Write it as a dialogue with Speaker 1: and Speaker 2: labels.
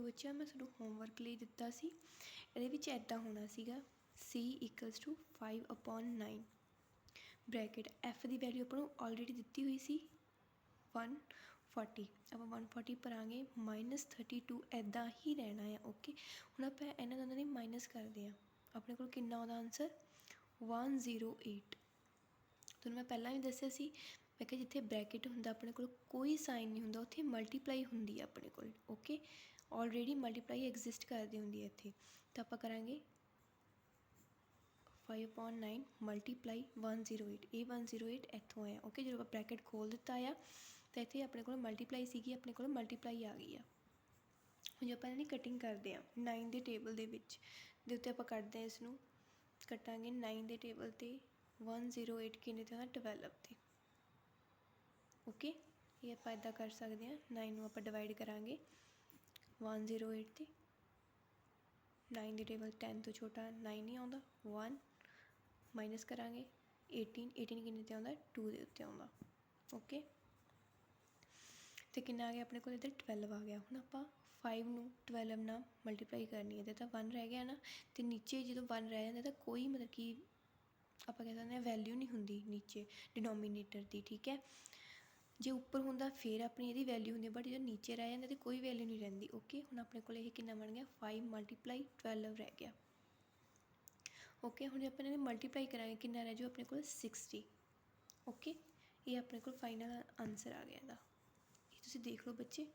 Speaker 1: ਦੇਖਿਓ ਬੱਚਿਆਂ ਮੈਂ ਤੁਹਾਨੂੰ ਹੋਮਵਰਕ ਲਈ ਦਿੱਤਾ ਸੀ, ਇਹਦੇ ਵਿੱਚ ਐਦਾਂ ਹੋਣਾ ਸੀਗਾ, c equals to 5 upon 9 bracket f ਦੀ ਵੈਲਿਊ ਆਪਾਂ ਨੂੰ ਆਲਰੇਡੀ ਦਿੱਤੀ ਹੋਈ ਸੀ 140 ਆਪਾਂ 140 ਭਰਾਂਗੇ ਮਾਈਨਸ 32 ਐਦਾਂ ਹੀ ਰਹਿਣਾ ਆ ਓਕੇ ਹੁਣ ਆਪਾਂ ਇਹਨਾਂ ਦੋਨਾਂ ਨੇ ਮਾਈਨਸ ਕਰਦੇ ਆ ਆਪਣੇ ਕੋਲ ਕਿੰਨਾ ਆਉਂਦਾ ਆਨਸਰ 108 ਤੁਹਾਨੂੰ ਮੈਂ ਪਹਿਲਾਂ ਵੀ ਦੱਸਿਆ ਸੀ, ਮੈਂ ਕਿਹਾ ਜਿੱਥੇ ਬ੍ਰੈਕਟ ਹੁੰਦਾ ਆਪਣੇ ਕੋਲ ਕੋਈ ਸਾਈਨ ਨਹੀਂ ਹੁੰਦਾ, ਉੱਥੇ ਮਲਟੀਪਲਾਈ ਹੁੰਦੀ ਹੈ ਆਪਣੇ ਕੋਲ ਓਕੇ ਆਲਰੇਡੀ ਮਲਟੀਪਲਾਈ ਐਗਜ਼ਿਸਟ ਕਰਦੀ ਹੁੰਦੀ ਹੈ ਇੱਥੇ। ਤਾਂ ਆਪਾਂ ਕਰਾਂਗੇ 5/9 ਮਲਟੀਪਲਾਈ 108 ਇਹ 108 ਇੱਥੋਂ ਆਇਆ। ਓਕੇ ਜਦੋਂ ਆਪਾਂ ਬ੍ਰੈਕਟ ਖੋਲ ਦਿੱਤਾ ਆ, ਤਾਂ ਇੱਥੇ ਆਪਣੇ ਕੋਲ ਮਲਟੀਪਲਾਈ ਸੀਗੀ, ਆਪਣੇ ਕੋਲ ਮਲਟੀਪਲਾਈ ਆ ਗਈ ਆ। ਹੁਣ ਜੇ ਆਪਾਂ ਇਹਦੀ ਕਟਿੰਗ ਕਰਦੇ ਆ 9 ਦੇ ਟੇਬਲ ਦੇ ਵਿੱਚ, ਦੇ ਉੱਤੇ ਆਪਾਂ ਕੱਟਦੇ ਆ ਇਸ ਨੂੰ ਕੱਟਾਂਗੇ 9 ਦੇ ਟੇਬਲ ਤੇ 108 ਕਿੰਨੇ ਤੇ ਹੁੰਦਾ 12 ਤੇ। ਓਕੇ ਇਹ ਆਪਾਂ ਇਦਾਂ ਕਰ ਸਕਦੇ ਹਾਂ। 9 ਨੂੰ ਆਪਾਂ ਡਿਵਾਈਡ ਕਰਾਂਗੇ। 108 ਦੀ 9 ਦੀ ਟੇਬਲ 10 ਤੋਂ ਛੋਟਾ 9 ਨਹੀਂ ਆਉਂਦਾ। 1 ਮਾਈਨਸ ਕਰਾਂਗੇ 18 18 ਕਿੰਨੇ ਤੇ ਆਉਂਦਾ? 2 ਦੇ ਉੱਤੇ ਆਉਂਦਾ। ਓਕੇ ਤੇ ਕਿੰਨਾ ਆ ਗਿਆ? ਆਪਣੇ ਕੋਲ ਇੱਧਰ 12 ਆ ਗਿਆ। ਹੁਣ ਆਪਾਂ 5 ਨੂੰ 12 ਨਾਲ ਮਲਟੀਪਲਾਈ ਕਰਨੀ ਹੈ। ਤੇ ਤਾਂ 1 ਰਹਿ ਗਿਆ ਨਾ। ਤੇ ਨੀਚੇ ਜਦੋਂ 1 ਰਹਿ ਜਾਂਦਾ ਤਾਂ ਕੋਈ ਮਤਲਬ ਕਿ ਆਪਾਂ ਕਹਿ ਸਕਦੇ ਹਾਂ ਵੈਲਿਊ ਨਹੀਂ ਹੁੰਦੀ ਨੀਚੇ। ਡਿਨੋਮੀਨੇਟਰ ਦੀ, ਠੀਕ ਹੈ? ਜੇ ਉੱਪਰ ਹੁੰਦਾ ਫਿਰ ਆਪਣੀ ਇਹਦੀ ਵੈਲਿਊ ਹੁੰਦੀ ਬਟ ਜਦੋਂ ਨੀਚੇ ਰਹਿ ਜਾਂਦਾ ਤੇ ਕੋਈ ਵੈਲਿਊ ਨਹੀਂ ਰਹਿੰਦੀ ਓਕੇ ਹੁਣ ਆਪਣੇ ਕੋਲ ਇਹ ਕਿੰਨਾ ਬਣ ਗਿਆ? 5 ਮਲਟੀਪਲਾਈ 12 ਰਹਿ ਗਿਆ। ਓਕੇ ਹੁਣ ਆਪਾਂ ਇਹਨੇ ਮਲਟੀਪਲਾਈ ਕਰਾਂਗੇ, ਕਿੰਨਾ ਰਹਿ ਜਾਊ? ਆਪਣੇ ਕੋਲ 60 ਓਕੇ ਇਹ ਆਪਣੇ ਕੋਲ ਫਾਈਨਲ ਆਨਸਰ ਆ ਗਿਆ ਇਹਦਾ। ਇਹ ਤੁਸੀਂ ਦੇਖ ਲਓ ਬੱਚੇ।